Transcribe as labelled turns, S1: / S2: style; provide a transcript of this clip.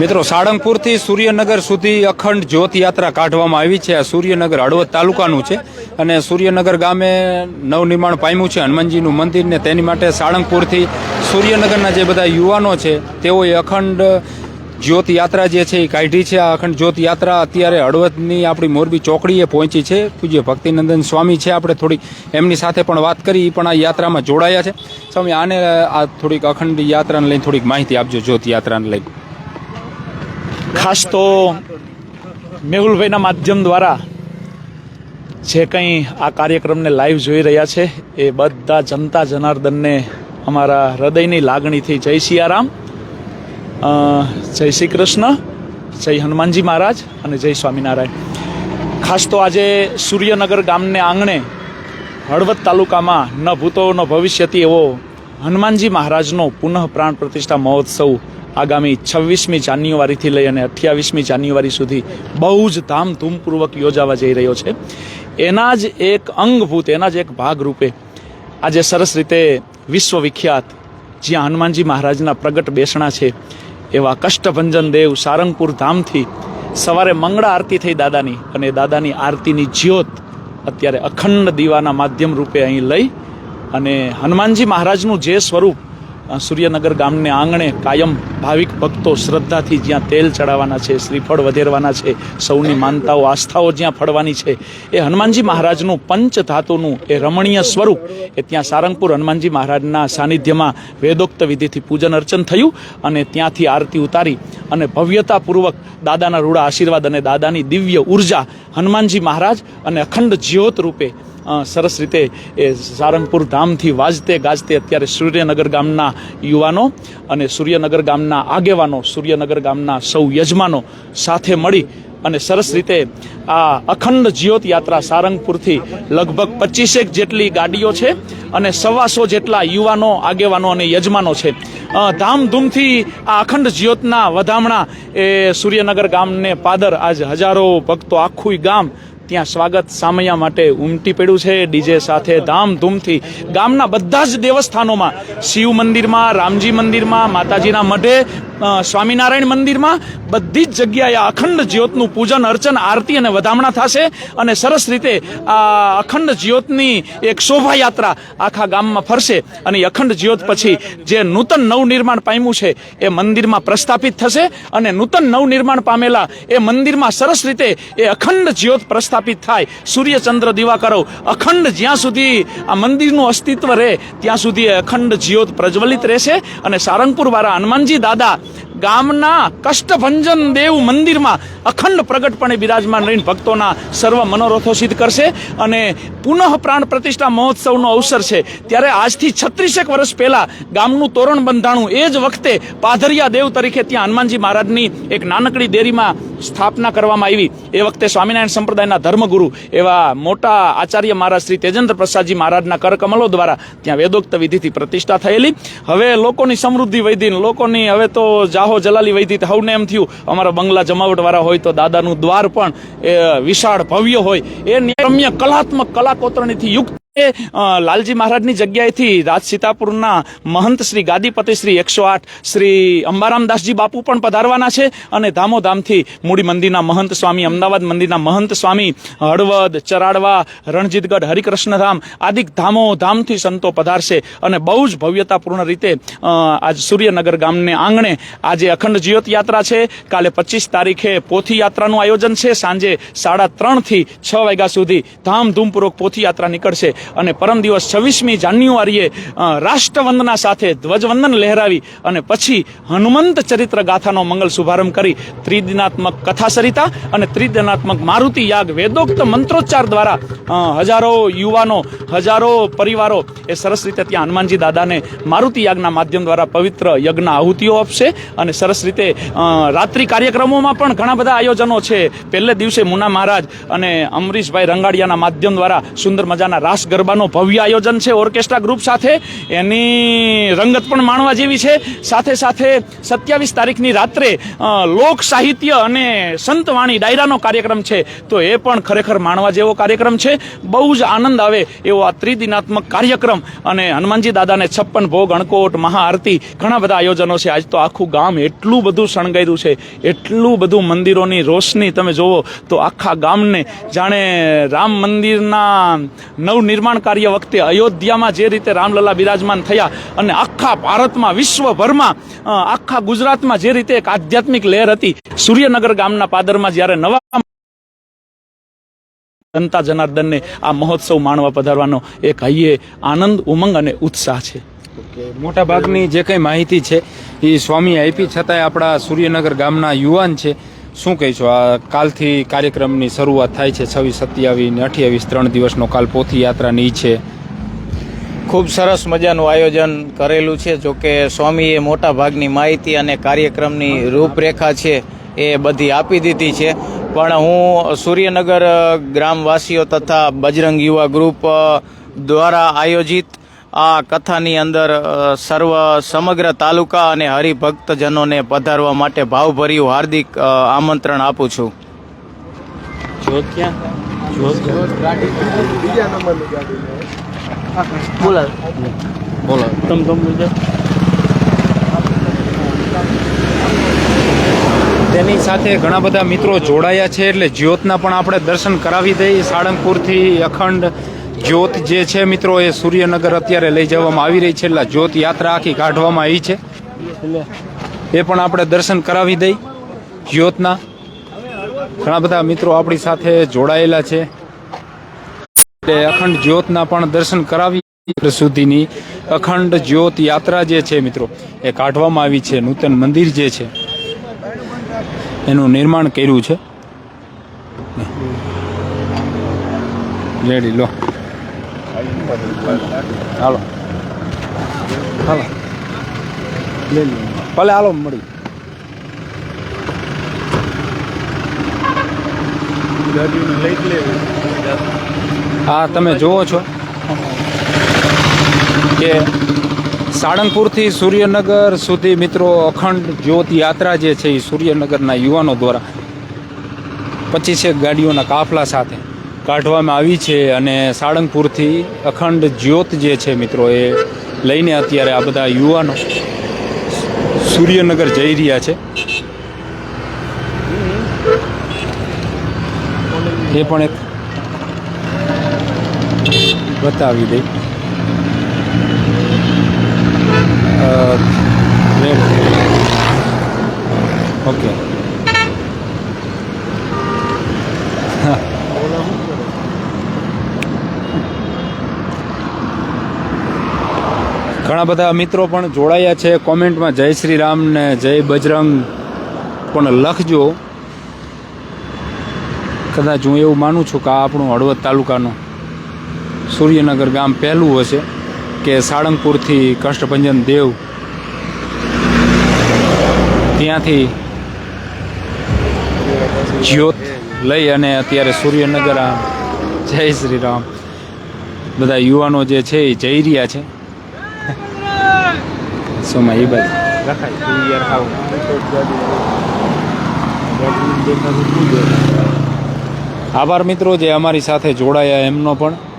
S1: મિત્રો, સાળંગપુરથી સૂર્યનગર સુધી અખંડ જ્યોત યાત્રા કાઢવામાં આવી છે. આ સૂર્યનગર હળવદ તાલુકાનું છે અને સૂર્યનગર ગામે નવનિર્માણ પામ્યું છે. હનુમાનજીનું મંદિર ને તેની માટે સાળંગપુરથી સૂર્યનગરના જે બધા યુવાનો છે, તેઓએ અખંડ જ્યોત યાત્રા જે છે એ કાઢી છે. આ અખંડ જ્યોત યાત્રા અત્યારે હળવદની આપણી મોરબી ચોકડીએ પહોંચી છે. પૂજ્ય ભક્તિનંદન સ્વામી છે. આપણે થોડી એમની સાથે પણ વાત કરી. એ પણ આ યાત્રામાં જોડાયા છે. સ્વામી, આને આ થોડીક અખંડ યાત્રાને લઈને થોડીક માહિતી આપજો જ્યોત યાત્રાને લઈને.
S2: ખાસ તો મેહુલભાઈના માધ્યમ દ્વારા જે કંઈ આ કાર્યક્રમને લાઈવ જોઈ રહ્યા છે, એ બધા જનતા જનાર્દનને અમારા હૃદયની લાગણીથી જય સિયારામ જય શ્રી કૃષ્ણ, જય હનુમાનજી મહારાજ અને જય સ્વામિનારાયણ. ખાસ તો આજે સૂર્યનગર ગામને આંગણે હળવદ તાલુકામાં ન ભૂતો ન ભવિષ્યથી એવો હનુમાનજી મહારાજનો પુનઃ પ્રાણ પ્રતિષ્ઠા મહોત્સવ આગામી છવ્વીસમી જાન્યુઆરીથી લઈ અને અઠ્યાવીસમી જાન્યુઆરી સુધી બહુ જ ધામધૂમપૂર્વક યોજાવા જઈ રહ્યો છે. એના જ એક અંગભૂત, એના જ એક ભાગરૂપે આજે સરસ રીતે વિશ્વવિખ્યાત, જ્યાં હનુમાનજી મહારાજના પ્રગટ બેસણા છે, એવા કષ્ટભંજન દેવ સારંગપુર ધામથી સવારે મંગળા આરતી થઈ દાદાની અને દાદાની આરતીની જ્યોત અત્યારે અખંડ દીવાના માધ્યમ રૂપે અહીં લઈ અને હનુમાનજી મહારાજનું જે સ્વરૂપ સૂર્યનગર ગામને આંગણે કાયમ ભાવિક ભક્તો શ્રદ્ધાથી જ્યાં તેલ ચડાવવાના છે, શ્રીફળ વધેરવાના છે, સૌની માનતાઓ, આસ્થાઓ જ્યાં ફળવાની છે, એ હનુમાનજી મહારાજનું પંચ ધાતુનું એ રમણીય સ્વરૂપ, એ ત્યાં સારંગપુર હનુમાનજી મહારાજના સાનિધ્યમાં વેદોક્ત વિધિથી પૂજન અર્ચન થયું અને ત્યાંથી આરતી ઉતારી અને ભવ્યતાપૂર્વક દાદાના રૂડા આશીર્વાદ અને દાદાની દિવ્ય ઊર્જા હનુમાનજી મહારાજ અને અખંડ જ્યોત રૂપે સરસ રીતે એ સારંગપુર ધામથી વાજતે ગાજતે અત્યારે સૂર્યનગર ગામના યુવાનો અને સૂર્યનગર ગામના આગેવાનો, સૂર્યનગર ગામના સૌ યજમાનો સાથે મળી અને સરસ રીતે આ અખંડ જ્યોત યાત્રા સારંગપુરથી લગભગ પચીસેક જેટલી ગાડીઓ છે અને સવાસો જેટલા યુવાનો, આગેવાનો અને યજમાનો છે. ધામધૂમથી આ અખંડ જ્યોતના વધામણા એ સૂર્યનગર ગામને પાદર આજ હજારો ભક્તો આખું ગામ ત્યાં સ્વાગત સામૈયા માટે ઉમટી પડ્યું છે. ડીજે સાથે ધામધૂમથી ગામના બધા જ દેવસ્થાનોમાં શિવ મંદિરમાં, રામજી મંદિરમાં, માતાજીના મઢે સ્વામિનારાયણ મંદિરમાં બધી જ જગ્યાએ અખંડ જ્યોતનું પૂજન, અર્ચન, આરતી અને વધામણા થશે અને સરસ રીતે આ અખંડ જ્યોતની એક શોભાયાત્રા આખા ગામમાં ફરશે અને અખંડ જ્યોત પછી જે નૂતન નવનિર્માણ પામ્યું છે એ મંદિરમાં પ્રસ્થાપિત થશે અને નૂતન નવનિર્માણ પામેલા એ મંદિરમાં સરસ રીતે એ અખંડ જ્યોત પ્રસ્થાપિત થાય. સૂર્યચંદ્ર દિવાકરો અખંડ જ્યાં સુધી આ મંદિરનું અસ્તિત્વ રહે, ત્યાં સુધી એ અખંડ જ્યોત પ્રજ્વલિત રહેશે અને સારંગપુર વાળા હનુમાનજી દાદા ગામના કષ્ટભંજન દેવ મંદિરમાં અખંડ પ્રગટપણે બિરાજમાન રહીને ભક્તોના સર્વ મનોરથો સિદ્ધ કરશે અને પુનઃ પ્રાણ પ્રતિષ્ઠા મહોત્સવનો અવસર છે. ત્યારે આજથી છત્રીસેક વર્ષ પહેલા ગામનું તોરણ બંધાણું એ જ વખતે પાધરિયા દેવ તરીકે ત્યાં હનુમાનજી મહારાજની એક નાનકડી દેરીમાં સ્થાપના કરવામાં આવી. એ વખતે સ્વામિનારાયણ સંપ્રદાયના ધર્મગુરુ એવા મોટા આચાર્ય મહારાજ શ્રી તેજેન્દ્ર પ્રસાદજી મહારાજના કરકમલો દ્વારા ત્યાં વેદોક્ત વિધિથી પ્રતિષ્ઠા થયેલી. હવે લોકોની સમૃદ્ધિ વૈધી લોકોની હવે તો જાહો જલાલી વૈધી તો હવને એમ થયું, અમારા બંગલા જમાવટ વાળા હોય તો દાદાનું દ્વાર પણ, એ, વિશાળ ભવ્ય હોય. એ રમ્ય કલાત્મક કલાકોતરણીથી યુક્ત લાલજી મહારાજની જગ્યાએથી રાજ સીતાપુરના મહંત શ્રી ગાદીપતિ શ્રી એકસો આઠ, શ્રી અંબારામદાસજી બાપુ પણ પધારવાના છે અને ધામોધામથી મૂડી મંદિરના મહંત સ્વામી, અમદાવાદ મંદિરના મહંત સ્વામી, હળવદ, ચરાડવા, રણજીતગઢ, હરિકૃષ્ણધામ આદિ ધામોધામથી સંતો પધારશે અને બહુ જ ભવ્યતાપૂર્ણ રીતે આજ સૂર્યનગર ગામને આંગણે આજે અખંડ જ્યોત યાત્રા છે. કાલે પચીસ તારીખે પોથી યાત્રાનું આયોજન છે. સાંજે સાડા ત્રણથી છ વાગ્યા સુધી ધામધૂમપૂર્વક પોથી યાત્રા નીકળશે. અને પરમ દિવસ છવ્વીસમી જાન્યુઆરીએ રાષ્ટ્રવંદના સાથે ધ્વજવંદન લહેરાવી અને પછી હનુમંત ચરિત્ર ગાથાનો મંગલ શુભારંભ કરી ત્રિદિનાત્મક કથા સરિતા અને ત્રિદિનાત્મક મારુતિ યાગ વેદોક્ત મંત્રોચ્ચાર દ્વારા હજારો યુવાનો, હજારો પરિવારો એ સરસ રીતે ત્યાં હનુમાનજી દાદાને મારુતિ યાગના માધ્યમ દ્વારા પવિત્ર યજ્ઞ આહુતિઓ આપશે અને સરસ રીતે રાત્રિ કાર્યક્રમોમાં પણ ઘણા બધા આયોજનો છે. પહેલે દિવસે મુના મહારાજ અને અમરીશભાઈ રંગાડિયાના માધ્યમ દ્વારા સુંદર મજાના રાસ ગરબાનો ભવ્ય આયોજન છે ઓર્કેસ્ટ્રા ગ્રુપ સાથે. એની રંગત પણ માણવા જેવી છે. સાથે સાથે સત્યાવીસ તારીખની રાત્રે લોક સાહિત્ય અને સંતવાણી ડાયરાનો કાર્યક્રમ છે. તો એ પણ ખરેખર માણવા જેવો કાર્યક્રમ છે. બહુ જ આનંદ આવે એવો આ ત્રિદિનાત્મક કાર્યક્રમ. અને હનુમાનજી દાદાને છપ્પન ભોગ, અણકોટ, મહાઆરતી ઘણા બધા આયોજનો છે. આજ તો આખું ગામ એટલું બધું શણગાર્યું છે. એટલું બધું મંદિરોની રોશની તમે જોવો તો આખા ગામને જાણે રામ મંદિરના નવનિર્માણ કાર્ય વખતે અયોધ્યામાં જે રીતે રામલલા બિરાજમાન થયા અને આખા ભારતમાં, વિશ્વભરમાં આખા ગુજરાતમાં જે રીતે એક આધ્યાત્મિક લહેર હતી, સૂર્યનગર ગામના પાદરમાં જ્યારે નવા જનતા જનાર્દનને આ મહોત્સવ માણવા પધારવાનો એક હૈયે આનંદ, ઉમંગ અને ઉત્સાહ છે.
S1: મોટા ભાગની જે કંઈ માહિતી છે, એ સ્વામી આપી, છતાંય આપણા સૂર્યનગર ગામના યુવાન છે. શું કહીશો? આ કાલથી કાર્યક્રમની શરૂઆત થાય છે, છવ્વીસ સત્યાવીસ ને અઠ્યાવીસ, ત્રણ દિવસનો કાલ પોથી યાત્રાની છે
S3: ખૂબ સરસ મજાનું આયોજન કરેલું છે જોકે સ્વામીએ મોટા ભાગની માહિતી અને કાર્યક્રમની રૂપરેખા છે એ બધી આપી દીધી છે. પણ હું સૂર્યનગર ગ્રામવાસીઓ તથા બજરંગ યુવા ગ્રુપ દ્વારા આયોજિત આ કથાની અંદર સર્વ સમગ્ર તાલુકા અને હરિભક્તજનોને પધારવા માટે ભાવભર્યું હાર્દિક આમંત્રણ આપું છું.
S1: બોલો. તેની સાથે ઘણા બધા મિત્રો જોડાયા છે એટલે જ્યોતના પણ આપણે દર્શન કરાવી દઈએ. સાળંગપુરથી અખંડ જ્યોત જે છે મિત્રો, એ સૂર્યનગર અત્યારે લઈ જવામાં આવી રહી છે. એટલે જ્યોત યાત્રા આખી કાઢવામાં આવી છે. એ પણ આપણે દર્શન કરાવી દઈ જ્યોતના. ઘણા બધા મિત્રો આપણી સાથે જોડાયેલા છે. એટલે અખંડ જ્યોતના પણ દર્શન કરાવી સુધીની અખંડ જ્યોત યાત્રા જે છે મિત્રો, એ કાઢવામાં આવી છે. નૂતન મંદિર જે છે, એનું નિર્માણ કર્યું છે. રેડી લો. હાલો. હાલો. ભલે હાલો, મળી. હા, તમે જુઓ છો કે સાળંગપુરથી સૂર્યનગર સુધી મિત્રો અખંડ જ્યોત યાત્રા જે છે એ સૂર્યનગરના યુવાનો દ્વારા પચીસેક ગાડીઓના કાફલા સાથે કાઢવામાં આવી છે અને સાળંગપુરથી અખંડ જ્યોત જે છે મિત્રો એ લઈને અત્યારે આ બધા યુવાનો સૂર્યનગર જઈ રહ્યા છે એ પણ એક બતાવી દઈ. ઓકે ઘણા બધા મિત્રો પણ જોડાયા છે. કોમેન્ટમાં જય શ્રી રામ ને જય બજરંગ. પણ લખજો. કદાચ હું એવું માનું છું કે આ આપણું હળવદ તાલુકાનું સૂર્યનગર ગામ પહેલું હશે કે સાળંગપુરથી કષ્ટભંજન દેવ. ત્યાંથી જ્યોત લઈ અને અત્યારે સૂર્યનગર જય શ્રી રામ. બધા યુવાનો જે છે એ જઈ રહ્યા છે. તું યાર આવ આભાર મિત્રો જે અમારી સાથે જોડાયા એમનો પણ